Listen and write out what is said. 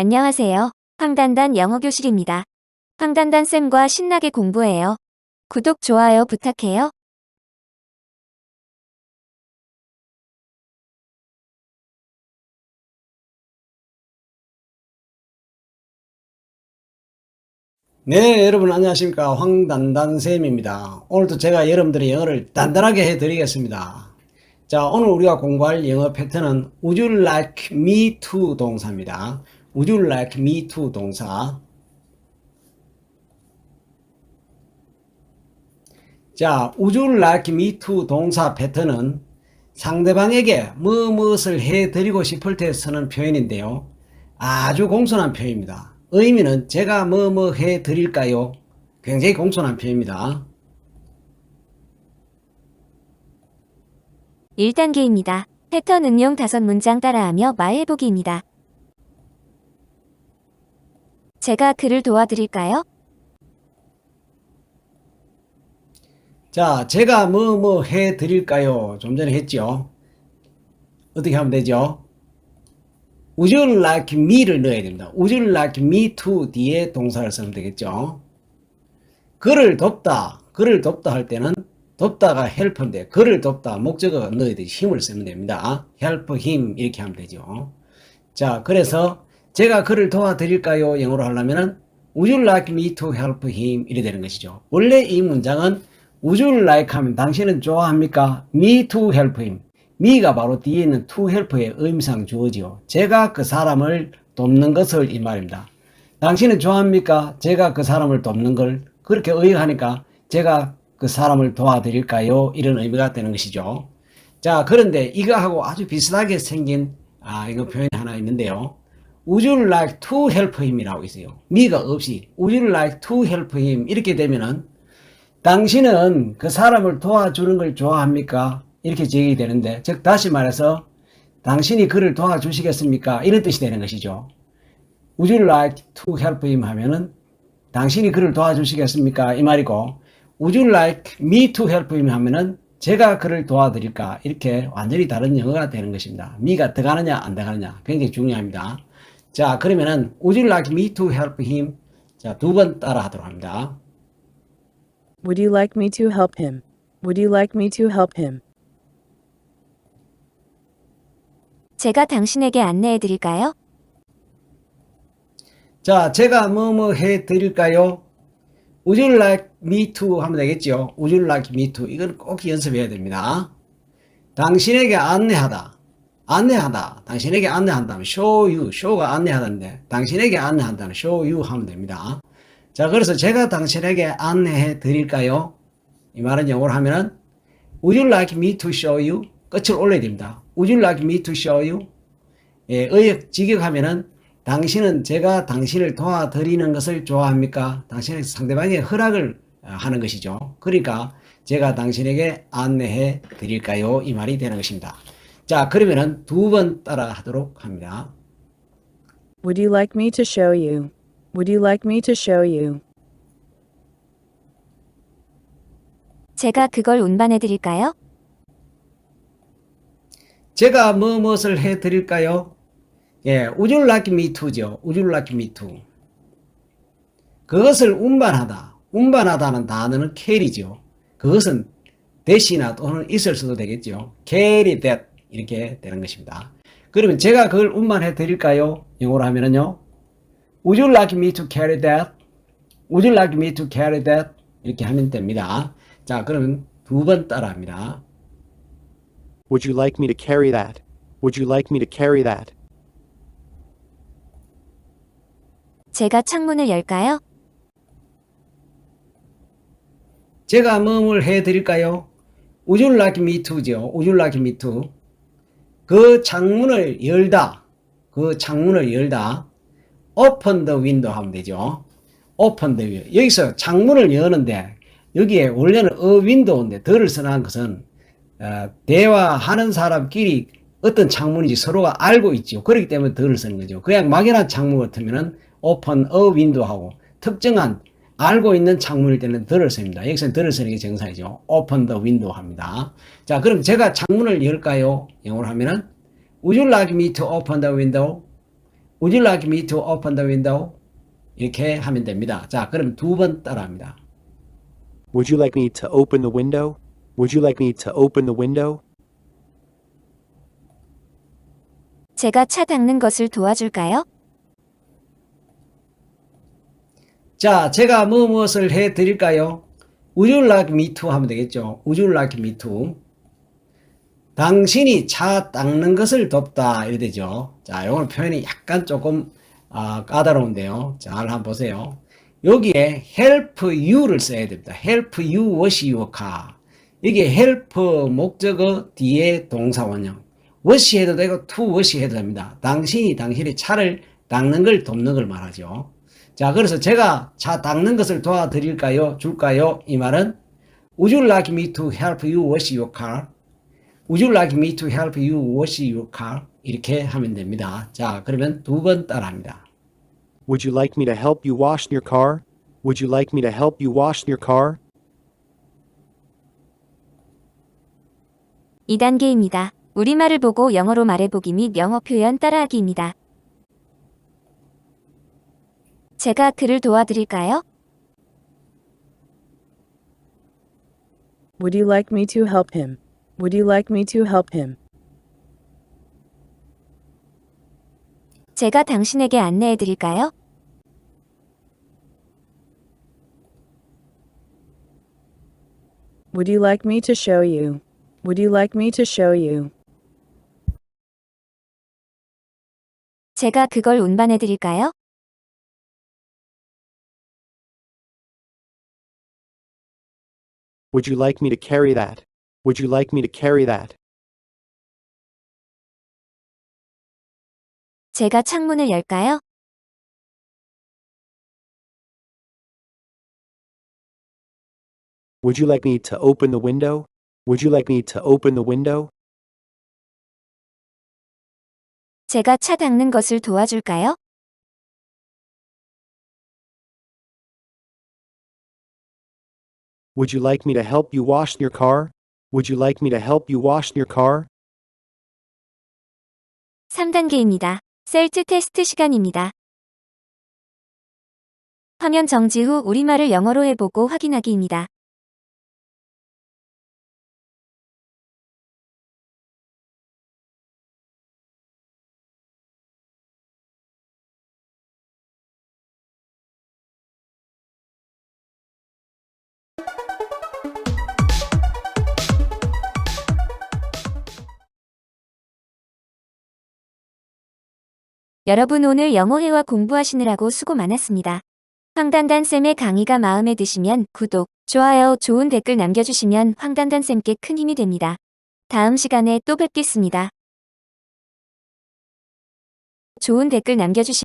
안녕하세요. 황단단 영어 교실입니다. 황단단 쌤과 신나게 공부해요. 구독, 좋아요 부탁해요. 네, 여러분 안녕하십니까. 황단단 쌤입니다. 오늘도 제가 여러분들의 영어를 단단하게 해드리겠습니다. 자, 오늘 우리가 공부할 영어 패턴은 Would you like me to 동사입니다. Would you like me to 동사. 자, Would you like me to 동사 패턴은 상대방에게 무엇을 해드리고 싶을 때 쓰는 표현인데요. 아주 공손한 표현입니다. 의미는 제가 뭐 뭐 해드릴까요? 굉장히 공손한 표현입니다. 1단계입니다. 패턴 응용 다섯 문장 따라하며 말해보기입니다. 제가 그를 도와드릴까요? 자, 제가 뭐 뭐 해드릴까요? 좀 전에 했죠. 어떻게 하면 되죠? Would you like me를 넣어야 됩니다. Would you like me to 뒤에 동사를 쓰면 되겠죠. 그를 돕다, 그를 돕다 할 때는 돕다가 help인데 그를 돕다 목적어가 넣어야 되지 힘을 쓰면 됩니다. help him 이렇게 하면 되죠. 자, 그래서 제가 그를 도와드릴까요? 영어로 하려면은 Would you like me to help him? 이래 되는 것이죠. 원래 이 문장은 Would you like 하면 당신은 좋아합니까? Me to help him. me가 바로 뒤에 있는 to help의 의미상 주어지요. 제가 그 사람을 돕는 것을 이 말입니다. 당신은 좋아합니까? 제가 그 사람을 돕는 걸 그렇게 의역하니까 제가 그 사람을 도와드릴까요? 이런 의미가 되는 것이죠. 자, 그런데 이거하고 아주 비슷하게 생긴 아, 이거 표현이 하나 있는데요. Would you like to help him이라고 있어요. me가 없이 you like to help him 이렇게 되면은 당신은 그 사람을 도와주는 걸 좋아합니까? 이렇게 제기 되는데, 즉, 다시 말해서, 당신이 그를 도와주시겠습니까? 이런 뜻이 되는 것이죠. You like to help him 하면은, 당신이 그를 도와주시겠습니까? 이 말이고, Would like me to help him 하면은, 제가 그를 도와드릴까? 이렇게 완전히 다른 영어가 되는 것입니다. me가 들어가느냐, 안 들어가느냐. 굉장히 중요합니다. 자, 그러면은, Would you like me to help him? 자, 두 번 따라 하도록 합니다. Would you like me to help him? Would you like me to help him? 제가 당신에게 안내해 드릴까요? 자, 제가 뭐뭐 해 드릴까요? Would you like me to 하면 되겠죠? Would you like me to? 이건 꼭 연습해야 됩니다. 당신에게 안내하다. 안내하다. 당신에게 안내한다면 you. show가 안내하다인데 당신에게 show you 하면 됩니다. 자, 그래서 제가 당신에게 안내해 드릴까요? 이 말은 영어로 하면은 Would you like me to show you? 끝을 올려야 됩니다. Would you like me to show you? 예, 의역 직역하면은 당신은 제가 당신을 도와드리는 것을 좋아합니까? 당신은 상대방의 허락을 아, 하는 것이죠. 그러니까 제가 당신에게 안내해 드릴까요? 이 말이 되는 것입니다. 자, 그러면은 두 번 따라 하도록 합니다. Would you like me to show you? Would you like me to show you? 제가 그걸 운반해 드릴까요? 제가 뭐 무엇을 해 드릴까요? 예, would you like me to죠. would you like me to. 그것을 운반하다. 운반하다는 단어는 carry죠. 그것은 대시나 또는 있을 수도 되겠죠. carry that 이렇게 되는 것입니다. 그러면 제가 그걸 운반해 드릴까요? 영어로 하면은요. Would you like me to carry that? Would you like me to carry that? 이렇게 하면 됩니다. 자, 그러면 두 번 따라합니다. Would you like me to carry that? Would you like me to carry that? 제가 창문을 열까요? 제가 뭐뭘 해드릴까요? Would you like me to죠. Would you like me to? 그 창문을 열다. 그 창문을 열다. Open the window 하면 되죠. Open the window. 여기서 창문을 여는데 여기에 원래는 a window인데 더를 써놓은 것은 어, 대화하는 사람끼리 어떤 창문인지 서로가 알고 있죠. 그렇기 때문에 더를 쓰는 거죠. 그냥 막연한 창문 같으면은 open a window 하고 특정한 알고 있는 창문일 때는 더를 씁니다. 여기서는 더를 쓰는 게 정상이죠. open the window 합니다. 자, 그럼 제가 창문을 열까요? 영어로 하면은 Would you like me to open the window? Would you like me to open the window? 이렇게 하면 됩니다. 자, 그럼 두 번 따라합니다. Would you like me to open the window? Would you like me to open the window? 제가 차 닦는 것을 도와줄까요? 자, 제가 뭐 무엇을 해 드릴까요? You like me to 하면 되겠죠. You like me to? 당신이 차 닦는 것을 돕다 이래 되죠. 자, 요건 표현이 약간 조금 아, 까다로운데요. 잘 한번 보세요. 여기에 help you를 써야 됩니다. help you wash your car. 이게 help 목적어 뒤에 동사 원형. wash 해도 되고 to wash 해도 됩니다. 당신이 당신의 차를 닦는 걸 돕는 걸 말하죠. 자, 그래서 제가 차 닦는 것을 도와드릴까요? 줄까요? 이 말은 Would you like me to help you wash your car? Would you like me to help you wash your car? 이렇게 하면 됩니다. 자, 그러면 두 번 따라합니다. Would you like me to help you wash your car? Would you like me to help you wash your car? 2단계입니다. 우리말을 보고 영어로 말해보기 및 영어 표현 따라하기입니다. 제가 그를 도와드릴까요? Would you like me to help him? Would you like me to help him? 제가 당신에게 안내해 드릴까요? Would you like me to show you? Would you like me to show you? 제가 그걸 운반해 드릴까요? Would you like me to carry that? Would you like me to carry that? 제가 창문을 열까요? Would you like me to open the window? Would you like me to open the window? 제가 차 닦는 것을 도와줄까요? Would you like me to help you wash your car? Would you like me to help you wash your car? 3단계입니다. 셀트 테스트 시간입니다. 화면 정지 후 우리말을 영어로 해보고 확인하기입니다. 여러분 오늘 영어 회화 공부하시느라고 수고 많았습니다. 황단단쌤의 강의가 마음에 드시면 구독, 좋아요, 좋은 댓글 남겨주시면 황단단쌤께 큰 힘이 됩니다. 다음 시간에 또 뵙겠습니다. 좋은 댓글 남겨주시